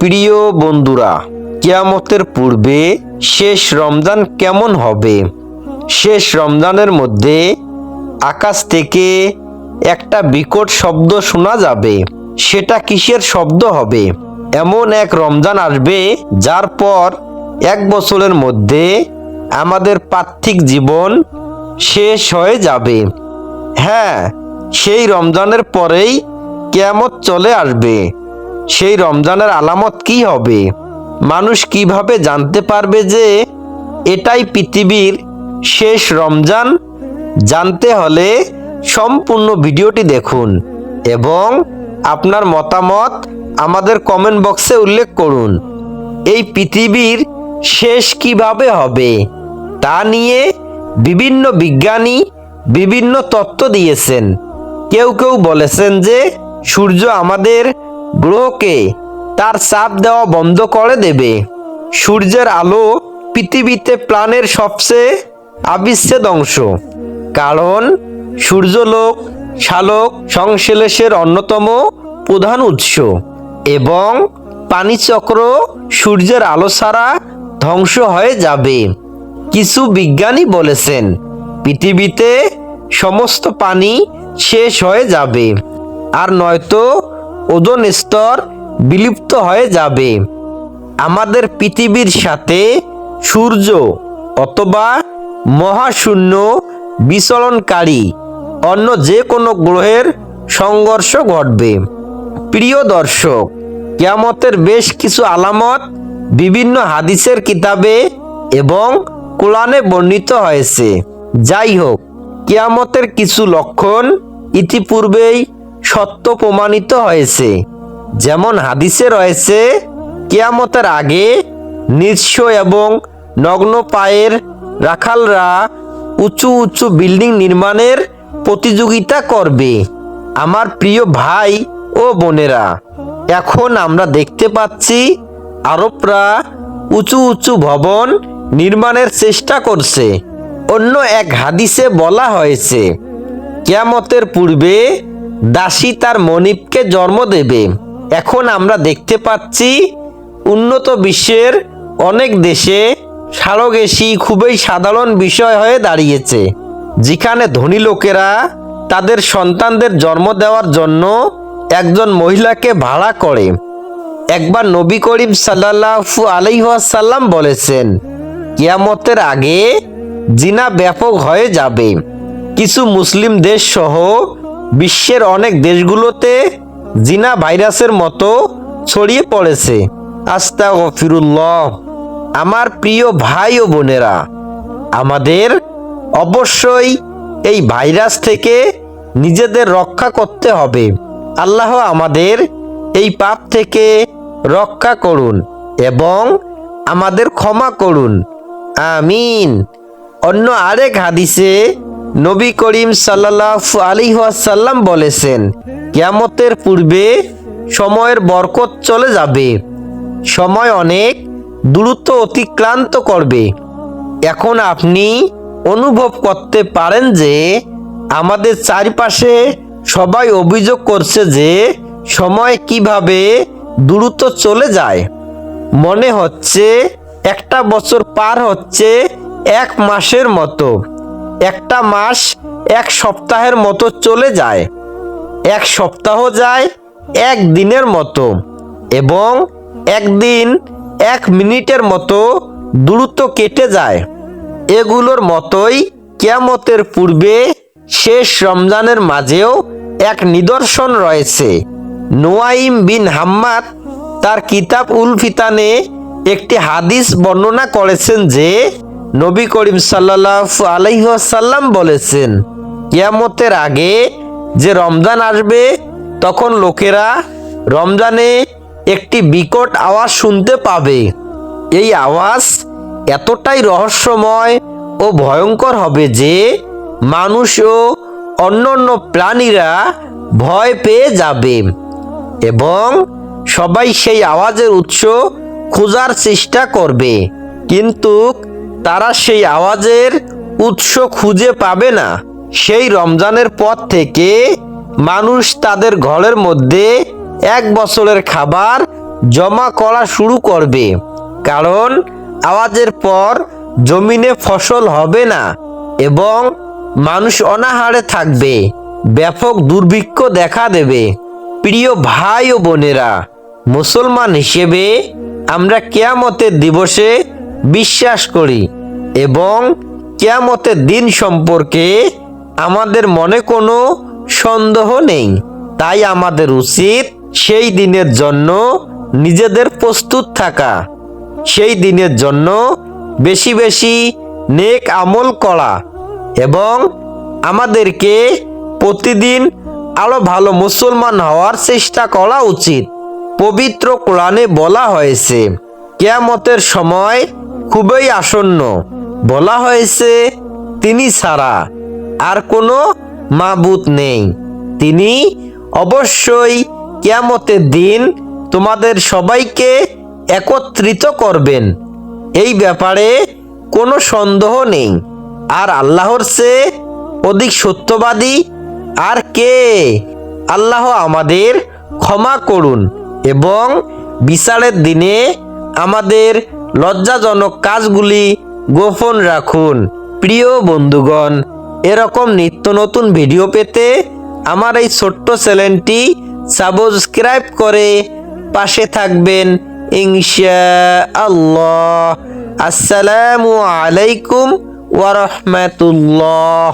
প্রিয় বন্ধুরা, কিয়ামতের পূর্বে শেষ রমজান কেমন হবে? শেষ রমজানের মধ্যে আকাশ থেকে একটা বিকট শব্দ শোনা যাবে। সেটা কিসের শব্দ হবে? এমন এক রমজান আসবে, যার পর এক বছরের মধ্যে আমাদের পার্থিক জীবন শেষ হয়ে যাবে। হ্যাঁ সেই রমজানের পরেই কেয়ামত চলে আসবে। সেই রমজানের আলামত কি হবে? মানুষ কীভাবে জানতে পারবে যে এটাই পৃথিবীর শেষ রমজান? জানতে হলে সম্পূর্ণ ভিডিওটি দেখুন এবং আপনার মতামত আমাদের কমেন্ট বক্সে উল্লেখ করুন। এই পৃথিবীর শেষ কীভাবে হবে? তা নিয়ে বিভিন্ন বিজ্ঞানী বিভিন্ন তত্ত্ব দিয়েছেন। কেউ কেউ বলেছেন যে সূর্য আমাদের গ্রহকে তার চাপ দেওয়া বন্ধ করে দেবে। সূর্যের আলো পৃথিবীতে প্রাণের সবচেয়ে আবিচ্ছেদ অংশ। কারণ সূর্যলোক, শালক, সংশ্লেষের অন্যতম প্রধান উৎস এবং পানিচক্র সূর্যের আলো ছাড়া ধ্বংস হয়ে যাবে। কিছু বিজ্ঞানী বলেছেন, পৃথিবীতে সমস্ত পানি শেষ হয়ে যাবে। আর নয়তো ওজন স্তর বিলুপ্ত হয়ে যাবে। আমাদের পৃথিবীর সাথে সূর্য অথবা মহাশূন্য বিচলনকারী অন্য যে কোনো গ্রহের সংঘর্ষ ঘটবে। প্রিয় দর্শক, কেয়ামতের বেশ কিছু আলামত বিভিন্ন হাদিসের কিতাবে এবং কোরআনে বর্ণিত হয়েছে। যাই হোক, কেয়ামতের কিছু লক্ষণ ইতিপূর্বেই সত্য প্রমাণিত হয়েছে। যেমন হাদিসে রয়েছে, কেয়ামতের আগে নিঃস্ব এবং নগ্ন পায়ের রাখালরা উঁচু উঁচু বিল্ডিং নির্মাণের প্রতিযোগিতা করবে। আমার প্রিয় ভাই ও বোনেরা, এখন আমরা দেখতে পাচ্ছি আরবরা উঁচু উঁচু ভবন নির্মাণের চেষ্টা করছে। অন্য এক হাদিসে বলা হয়েছে, কেয়ামতের পূর্বে দাসী তার মনিবকে জন্ম দেবে। এখন আমরা দেখতে পাচ্ছি উন্নত বিশ্বের অনেক দেশে সারোগেসি খুবই সাধারণ বিষয় হয়ে দাঁড়িয়েছে, যেখানে ধনী লোকেরা তাদের সন্তানদের জন্ম দেওয়ার জন্য একজন মহিলাকে ভাড়া করে। একবার নবী করিম সাল্লাহু আলাইসাল্লাম বলেছেন, কিয়ামতের আগে জিনা ব্যাপক হয়ে যাবে। কিছু মুসলিম দেশ সহ বিশ্বের অনেক দেশগুলোতে জিনা ভাইরাসের মতো ছড়িয়ে পড়েছে। আস্তা গফিরুল্লাহ আমার প্রিয় ভাই ও বোনেরা, আমাদের অবশ্যই এই ভাইরাস থেকে নিজেদের রক্ষা করতে হবে। আল্লাহ আমাদের এই পাপ থেকে রক্ষা করুন এবং আমাদের ক্ষমা করুন। আমিন। অন্য আরেক হাদিসে নবী করিম সাল্লাহ আলী সাল্লাম বলেছেন, কিয়ামতের পূর্বে সময়ের বরকত চলে যাবে, সময় অনেক দ্রুত অতিক্রান্ত করবে। এখন আপনি অনুভব করতে পারেন যে আমাদের চারিপাশে সবাই অভিযোগ করছে যে সময় কীভাবে দ্রুত চলে যায়। মনে হচ্ছে একটা বছর পার হচ্ছে এক মাসের মতো। একটা মাস এক সপ্তাহের মতো চলে যায়। এক সপ্তাহ যায় এক দিনের মতো এবং একদিন এক মিনিটের মতো দ্রুত কেটে যায়। এগুলোর মতোই কেয়ামতের পূর্বে শেষ রমজানের মাঝেও এক নিদর্শন রয়েছে। নোয়াইম বিন হাম্মাদ তার কিতাব উল ফিতানে একটি হাদিস বর্ণনা করেছেন যে নবী করিম সাল্লাহ আলহ্লাম বলেছেন, কিয়ামতের আগে যে রমজান আসবে, তখন লোকেরা রমজানে একটি বিকট আওয়াজ শুনতে পাবে। এই আওয়াজ এতটাই রহস্যময় ও ভয়ঙ্কর হবে যে মানুষ ও অন্যান্য প্রাণীরা ভয় পেয়ে যাবে এবং সবাই সেই আওয়াজের উৎস খোঁজার চেষ্টা করবে। কিন্তু তারা সেই আওয়াজের উৎস খুঁজে পাবে না। সেই রমজানের পর থেকে মানুষ তাদের ঘরের মধ্যে এক বছরের খাবার জমা করা শুরু করবে। কারণ আওয়াজের পর জমিনে ফসল হবে না এবং মানুষ অনাহারে থাকবে। ব্যাপক দুর্ভিক্ষ দেখা দেবে। প্রিয় ভাই ও বোনেরা, মুসলমান হিসেবে আমরা কেয়ামতের দিবসে বিশ্বাস করি এবং কেয়ামতের দিন সম্পর্কে আমাদের মনে কোনো সন্দেহ নেই। তাই আমাদের উচিত সেই দিনের জন্য নিজেদের প্রস্তুত থাকা। সেই দিনের জন্য বেশি বেশি নেক আমল করা এবং আমাদেরকে প্রতিদিন আরও ভালো মুসলমান হওয়ার চেষ্টা করা উচিত। পবিত্র কোরআনে বলা হয়েছে, কেয়ামতের সময় খুবই আসন্ন। বলা হয়েছে, তিনি ছাড়া আর কোনো মাবুত নেই। তিনি অবশ্যই কেয়ামতের দিন তোমাদের সবাইকে একত্রিত করবেন। এই ব্যাপারে কোনো সন্দেহ নেই। আর আল্লাহর চেয়ে অধিক সত্যবাদী আর কে? আল্লাহ আমাদের ক্ষমা করুন এবং বিচারের দিনে আমাদের লজ্জাজনক কাজগুলি গোপন রাখুন। প্রিয় বন্ধুগণ, এরকম নিত্য নতুন ভিডিও পেতে আমার এই ছোট্ট চ্যানেলটি সাবস্ক্রাইব করে পাশে থাকবেন ইনশা আল্লাহ আসসালামু আলাইকুম ওয়া রাহমাতুল্লাহ।